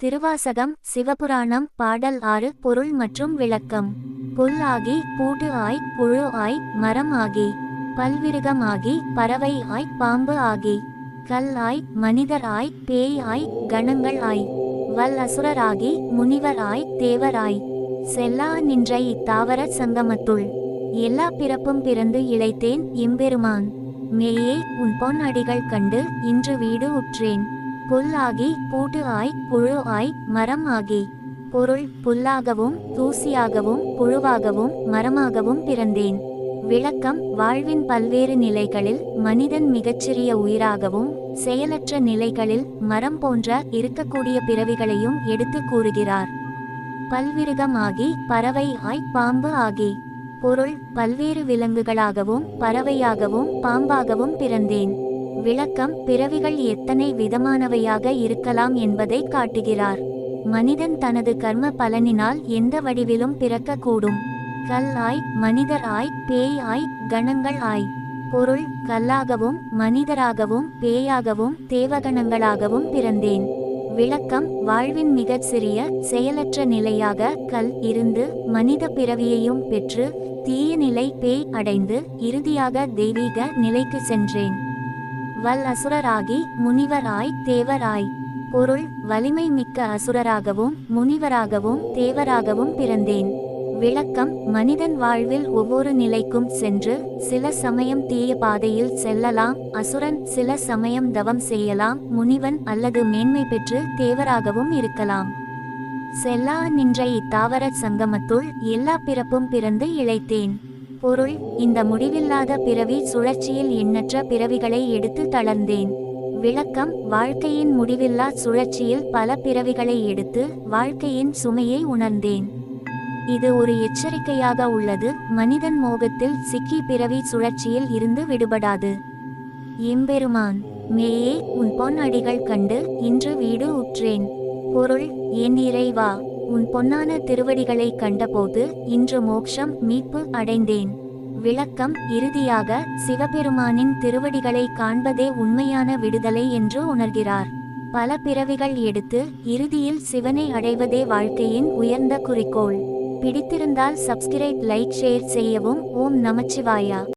திருவாசகம் சிவபுராணம் பாடல் ஆறு பொருள் மற்றும் விளக்கம். புல் ஆகி பூடு ஆய் புழு ஆய் மரம் ஆகி. பல்விருகம் ஆகி பறவை ஆய் பாம்பு ஆகி. கல் ஆய் மனிதர் ஆய் பேய் ஆய் கணங்கள் ஆய். வல் அசுரராகி முனிவர் ஆய் தேவராய் செல்லா நின்ற இத்தாவர சங்கமத்துள். எல்லா பிறப்பும் பிறந்து இழைத்தேன் எம்பெருமான். மேயே உன் பொன் அடிகள் கண்டு இன்று வீடு உற்றேன். புல் ஆகி பூட்டு ஆய் புழு ஆய் மரம் ஆகி. பொருள் புல்லாகவும் தூசியாகவும் புழுவாகவும் மரமாகவும் பிறந்தேன். விளக்கம் வாழ்வின் பல்வேறு நிலைகளில் மனிதன் மிகச்சிறிய உயிராகவும் செயலற்ற நிலைகளில் மரம் போன்ற இருக்கக்கூடிய பிறவிகளையும் எடுத்து கூறுகிறார். பல்விருகமாகி பறவை ஆய் பாம்பு ஆகி. பொருள் பல்வேறு விலங்குகளாகவும் பறவையாகவும் பாம்பாகவும் பிறந்தேன். விளக்கம் பிறவிகள் எத்தனை விதமானவையாக இருக்கலாம் என்பதை காட்டுகிறார். மனிதன் தனது கர்ம பலனினால் எந்த வடிவிலும் பிறக்கக்கூடும். கல் ஆய் மனிதர் ஆய் பேய் ஆய் கணங்கள் ஆய். பொருள் கல்லாகவும் மனிதராகவும் பேயாகவும் தேவகணங்களாகவும் பிறந்தேன். விளக்கம் வாழ்வின் மிகச் சிறிய செயலற்ற நிலையாக கல் இருந்து மனித பிறவியையும் பெற்று தீய நிலை பேய் அடைந்து இறுதியாக தெய்வீக நிலைக்கு சென்றேன். வல் அசுரராகி முனிவராய் தேவராய். பொருள் வலிமை மிக்க அசுரராகவும் முனிவராகவும் தேவராகவும் பிறந்தேன். விளக்கம் மனிதன் வாழ்வில் ஒவ்வொரு நிலைக்கும் சென்று சில சமயம் தீய பாதையில் செல்லலாம் அசுரன் சில சமயம் தவம் செய்யலாம் முனிவன் அல்லது மேன்மை பெற்று தேவராகவும் இருக்கலாம். செல்லா நின்ற இத்தாவர சங்கமத்துள் எல்லா பிறப்பும் பிறந்து இழைத்தேன். பொருள் இந்த முடிவில்லாத பிறவி சுழற்சியில் எண்ணற்ற பிறவிகளை எடுத்து தளர்ந்தேன். விளக்கம் வாழ்க்கையின் முடிவில்லா சுழற்சியில் பல பிறவிகளை எடுத்து வாழ்க்கையின் சுமையை உணர்ந்தேன். இது ஒரு எச்சரிக்கையாக உள்ளது மனிதன் மோகத்தில் சிக்கி பிறவி சுழற்சியில் இருந்து விடுபடாது. எம்பெருமான் மேயே உன் பொன் அடிகள் கண்டு இன்று வீடு உற்றேன். பொருள் என் இறைவா உன் பொன்னான திருவடிகளை கண்டபோது இன்று மோக்ஷம் மீட்பு அடைந்தேன். விளக்கம் இறுதியாக சிவபெருமானின் திருவடிகளை காண்பதே உண்மையான விடுதலை என்று உணர்கிறார். பல பிறவிகள் எடுத்து இறுதியில் சிவனை அடைவதே வாழ்க்கையின் உயர்ந்த குறிக்கோள். பிடித்திருந்தால் சப்ஸ்கிரைப் லைக் ஷேர் செய்யவும் ஓம் நமச்சிவாயா.